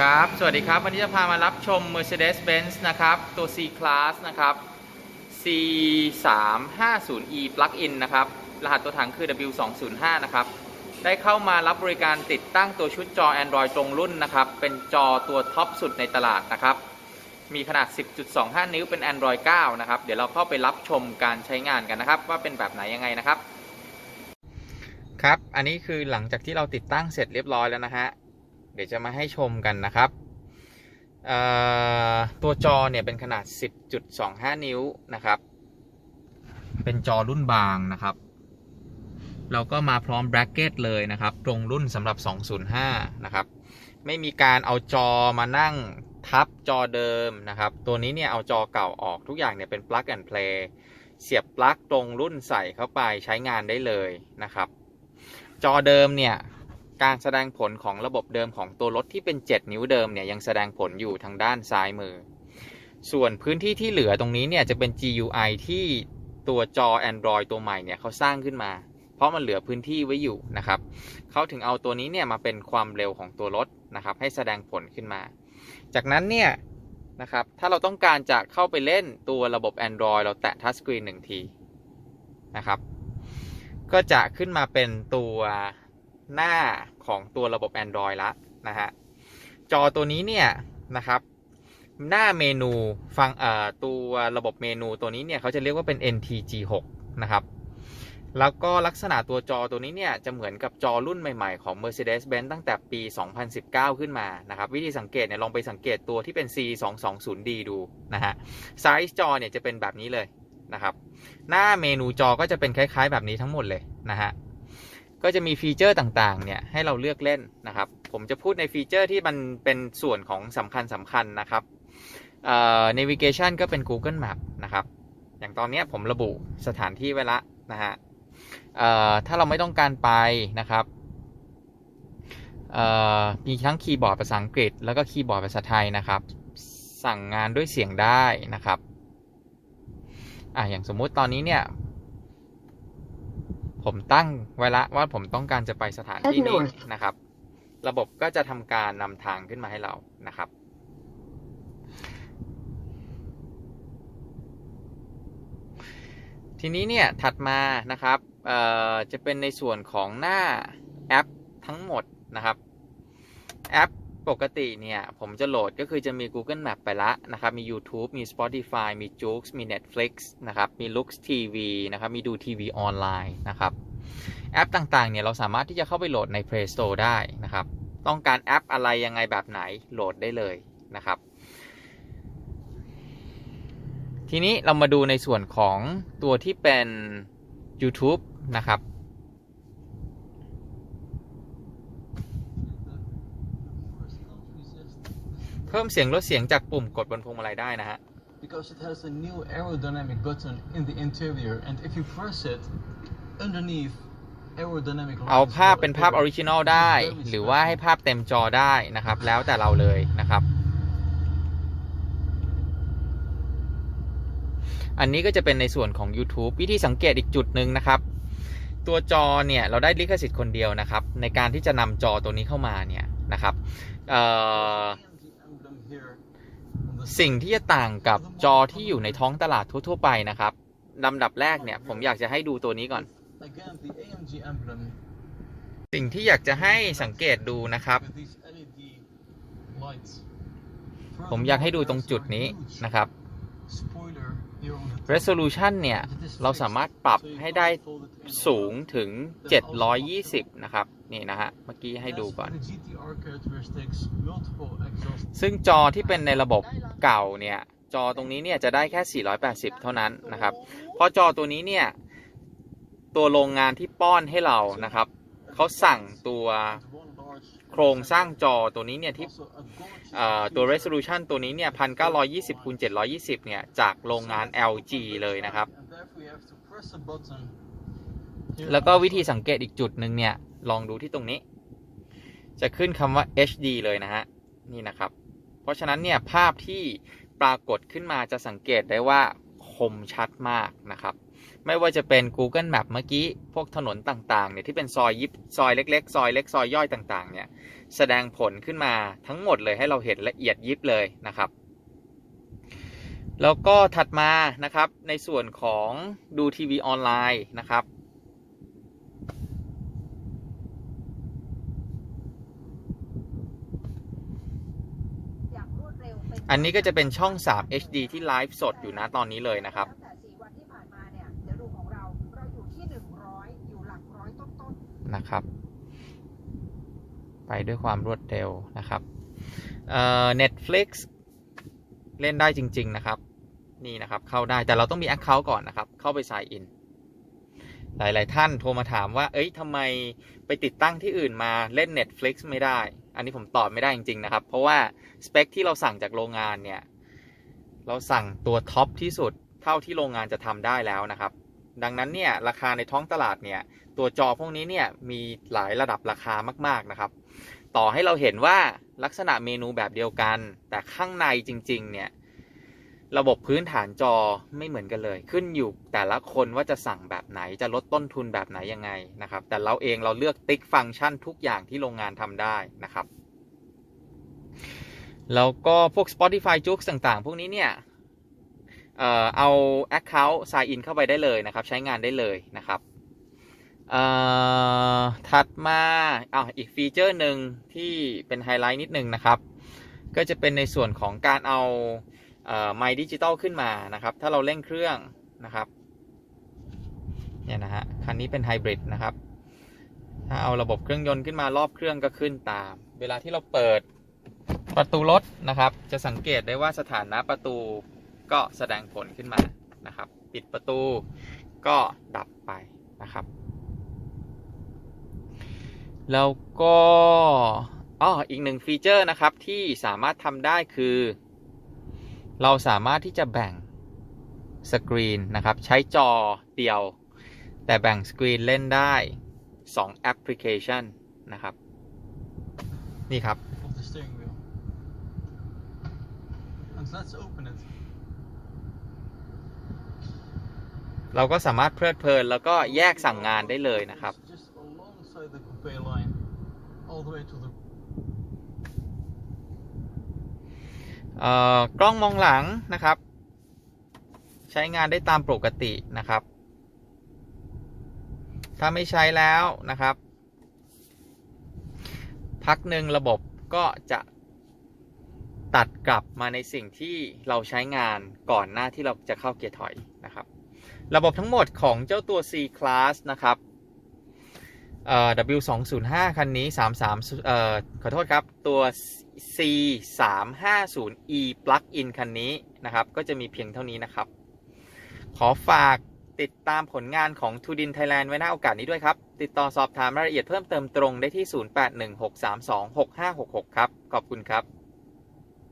ครับ สวัสดีครับ วันนี้จะพามารับชม Mercedes-Benz นะครับ ตัว C-Class นะครับ C350e Plug-in นะครับ รหัสตัวถังคือ W205 นะครับ ได้เข้ามารับบริการติดตั้งตัวชุดจอ Android ตรงรุ่นนะครับ เป็นจอตัวท็อปสุดในตลาดนะครับ มีขนาด 10.25 นิ้วเป็น Android 9 นะครับ เดี๋ยวเราเข้าไปรับชมการใช้งานกันนะครับ ว่าเป็นแบบไหนยังไงนะครับ ครับ อันนี้คือหลังจากที่เราติดตั้งเสร็จเรียบร้อยแล้วนะฮะ เดี๋ยวจะมาให้ชมกันนะครับ ตัวจอเนี่ยเป็นขนาด 10.25 นิ้วนะครับ เป็นจอรุ่นบางนะครับ เราก็มาพร้อมแบรกเก็ตเลยนะครับ ตรงรุ่นสำหรับ 205 นะครับ ไม่มีการเอาจอมานั่งทับจอเดิมนะครับ ตัวนี้เนี่ยเอาจอเก่าออกทุกอย่างเนี่ยเป็น plug and play เสียบปลั๊กตรงรุ่นใส่เข้าไปใช้งานได้เลยนะครับ จอเดิมเนี่ย การแสดงผลของระบบเดิมของตัวรถที่เป็น 7 นิ้วเดิมเนี่ยยังแสดงผลอยู่ทางด้านซ้ายมือ ส่วนพื้นที่ที่เหลือตรงนี้เนี่ยจะเป็น GUI ที่ตัวจอ Android ตัวใหม่เนี่ยเขาสร้างขึ้นมา เพราะมันเหลือพื้นที่ไว้อยู่นะครับเขาถึงเอาตัวนี้เนี่ยมาเป็นความเร็วของตัวรถนะครับให้แสดงผลขึ้นมา จากนั้นเนี่ยนะครับถ้าเราต้องการจะเข้าไปเล่นตัวระบบ Android เราแตะทัชสกรีนหนึ่งทีนะครับก็จะขึ้นมาเป็นตัว หน้าของตัวระบบ Android ละนะฮะ จอตัวนี้เนี่ยนะครับ หน้าเมนูฟังเอ่อตัวระบบเมนูตัวนี้เนี่ยเขาจะเรียกว่าเป็น NTG6 นะครับ แล้วก็ลักษณะตัวจอตัวนี้เนี่ยจะเหมือนกับจอรุ่นใหม่ๆของ Mercedes-Benz ตั้งแต่ปี 2019 ขึ้นมานะครับ วิธีสังเกตเนี่ยลองไปสังเกตตัวที่เป็น C220D ดูนะฮะ ไซส์จอเนี่ยจะเป็นแบบนี้เลยนะครับ หน้าเมนูจอก็จะเป็นคล้าย ๆ แบบนี้ทั้งหมดเลยนะฮะ ก็จะมีฟีเจอร์ต่างๆ เนี่ยให้เราเลือกเล่นนะครับ ผมจะพูดในฟีเจอร์ที่มันเป็นส่วนของสำคัญสำคัญนะครับเอ่อ navigation ก็เป็น Google Map นะครับ อย่างตอนนี้ผมระบุสถานที่ไว้ละนะฮะเอ่อถ้าเราไม่ต้องการไปนะครับเอ่อมีทั้งคีย์บอร์ดภาษาอังกฤษ แล้วก็คีย์บอร์ดภาษาไทยนะครับ สั่งงานด้วยเสียงได้นะครับอะอย่างสมมุติตอนนี้เนี่ย ผมตั้งไว้ละว่าผมต้องการจะไปสถานที่นี้นะครับ ระบบก็จะทำการนำทางขึ้นมาให้เรานะครับ ทีนี้เนี่ยถัดมานะครับเอ่อจะเป็นในส่วนของหน้าแอปทั้งหมดนะครับแอป ปกติเนี่ย ผมจะโหลดก็คือจะมี Google Map ไปละนะครับ มี YouTube มี Spotify มี Joox มี Netflix นะครับ มี Lux TV นะครับ มีดูทีวีออนไลน์นะครับ แอปต่างๆ เนี่ย เราสามารถที่จะเข้าไปโหลดใน Play Store ได้นะครับ ต้องการแอปอะไรยังไงแบบไหนโหลดได้เลยนะครับ ทีนี้เรามาดูในส่วนของตัวที่เป็น YouTube นะครับ เพิ่มเสียงลดเสียงจากปุ่มกดบนพวงมาลัยได้นะฮะ because it has a new aerodynamic button in the interior and if you press it underneath aerodynamic เอา lines ภาพ will เป็นภาพออ appear. ริจินอลได้ หรือว่าให้ภาพเต็มจอได้นะครับ แล้วแต่เราเลยนะครับ อันนี้ก็จะเป็นในส่วนของ YouTube วิธีสังเกตอีกจุดหนึ่งนะครับ ตัวจอเนี่ย เราได้ลิขสิทธิ์คนเดียวนะครับ ในการที่จะนำจอตัวนี้เข้ามาเนี่ยนะครับเอ่อ สิ่งที่จะต่างกับจอที่อยู่ในท้องตลาดทั่ว ๆ ไปนะครับลำดับแรกเนี่ยผมอยากจะให้ดูตัวนี้ก่อน สิ่งที่อยากจะให้สังเกตดูนะครับ ผมอยากให้ดูตรงจุดนี้นะครับ resolution เนี่ย เราสามารถปรับให้ได้สูงถึง 720 นะครับ นี่นะฮะ เมื่อกี้ให้ดูก่อน ซึ่งจอที่เป็นในระบบเก่าเนี่ย จอตรงนี้เนี่ยจะได้แค่ 480 เท่านั้นนะครับ เพราะจอตัวนี้เนี่ย ตัวโรงงานที่ป้อนให้เรานะครับ เขาสั่งตัว โครงสร้างจอตัวนี้เนี่ยที่ also a gorgeous เอ่อตัว resolution ตัวนี้เนี่ย1920คูณ720เนี่ยจากโรงงาน LG เลยนะครับ แล้วก็วิธีสังเกตอีกจุดหนึ่งเนี่ย ลองดูที่ตรงนี้ จะขึ้นคำว่า HD เลยนะฮะ นี่นะครับ เพราะฉะนั้นเนี่ยภาพที่ปรากฏขึ้นมาจะสังเกตได้ว่าคมชัดมากนะครับ ไม่ว่าจะเป็น Google Map เมื่อกี้ พวกถนนต่างๆเนี่ยที่เป็นซอยยิบซอยเล็กๆ ซอยเล็กซอยย่อยต่างๆ เนี่ยแสดงผลขึ้นมาทั้งหมดเลยให้เราเห็นละเอียดยิบเลยนะครับ แล้วก็ถัดมานะครับในส่วนของดูทีวีออนไลน์นะครับอันนี้ก็จะเป็นช่อง 3 HD ที่ไลฟ์สดอยู่นะตอนนี้เลยนะครับ นะครับ ไปด้วยความรวดเร็วนะครับเอ่อ Netflix เล่นได้จริง ๆ นะครับ นี่นะครับ เข้าได้แต่เราต้องมี Account ก่อนนะครับ เข้าไป sign in หลาย ๆ ท่านโทรมาถามว่า เอ้ยทำไมไปติดตั้งที่อื่นมาเล่น Netflix ไม่ได้ อันนี้ผมตอบไม่ได้จริง ๆ นะครับ เพราะว่าสเปคที่เราสั่งจากโรงงานเนี่ย เราสั่งตัวท็อปที่สุดเท่าที่โรงงานจะทำได้แล้วนะครับ ดังนั้นเนี่ย ราคาในท้องตลาดเนี่ย ตัวจอพวกนี้เนี่ยมีหลายระดับราคามาก ๆนะครับ ต่อให้เราเห็นว่าลักษณะเมนูแบบเดียวกัน แต่ข้างในจริง ๆ เนี่ยระบบพื้นฐานจอไม่เหมือนกันเลย ขึ้นอยู่แต่ละคนว่าจะสั่งแบบไหนจะลดต้นทุนแบบไหนยังไงนะครับ แต่เราเองเราเลือกติ๊กฟังก์ชันทุกอย่างที่โรงงานทำได้นะครับ แล้วก็พวก Spotify j o o x ต่างๆ พวกนี้เนี่ยเออเอา Account sign in เข้าไปได้เลยนะครับ ใช้งานได้เลยนะครับ ถัดมาอ่อีกฟีเจอร์หนึ่งที่เป็นไฮไลท์นิดนึงนะครับ ก็จะเป็นในส่วนของการเอาไมค์ดิจิตอลขึ้นมานะครับ ถ้าเราเร่งเครื่องนะครับเนี่ยนะฮะคันนี้เป็นไฮบริดนะครับ ถ้าเอาระบบเครื่องยนต์ขึ้นมารอบเครื่องก็ขึ้นตาม เวลาที่เราเปิดประตูรถนะครับ จะสังเกตได้ว่าสถานะประตูก็แสดงผลขึ้นมานะครับ ปิดประตูก็ดับไปนะครับ แล้วก็อ๋ออีกหนึ่งฟีเจอร์นะครับที่สามารถทำได้คือ เราสามารถที่จะแบ่งสกรีนนะครับใช้จอเดียว แต่แบ่งสกรีนเล่นได้ 2 แอปพลิเคชันนะครับ นี่ครับ Let's open it. เราก็สามารถเพลิดเพลินแล้วก็แยกสั่งงานได้เลยนะครับ way to the เอ่อกล้องมองหลังนะครับ ใช้งานได้ตามปกตินะครับ ถ้าไม่ใช้แล้วนะครับ พักหนึ่งระบบก็จะตัดกลับมาในสิ่งที่เราใช้งานก่อนหน้าที่เราจะเข้าเกียร์ถอยนะครับ ระบบทั้งหมดของเจ้าตัว C Class นะครับ เอ่อ W205 คันนี้ 33เอ่อขอโทษครับ ตัว C350E Plug-in คันนี้นะครับ ก็จะมีเพียงเท่านี้นะครับ ขอฝากติดตามผลงานของทูดินไทยแลนด์ไว้หน้าโอกาสนี้ด้วยครับ ติดต่อสอบถามรายละเอียดเพิ่มเติมตรงได้ที่ 0816326566 ครับ ขอบคุณครับ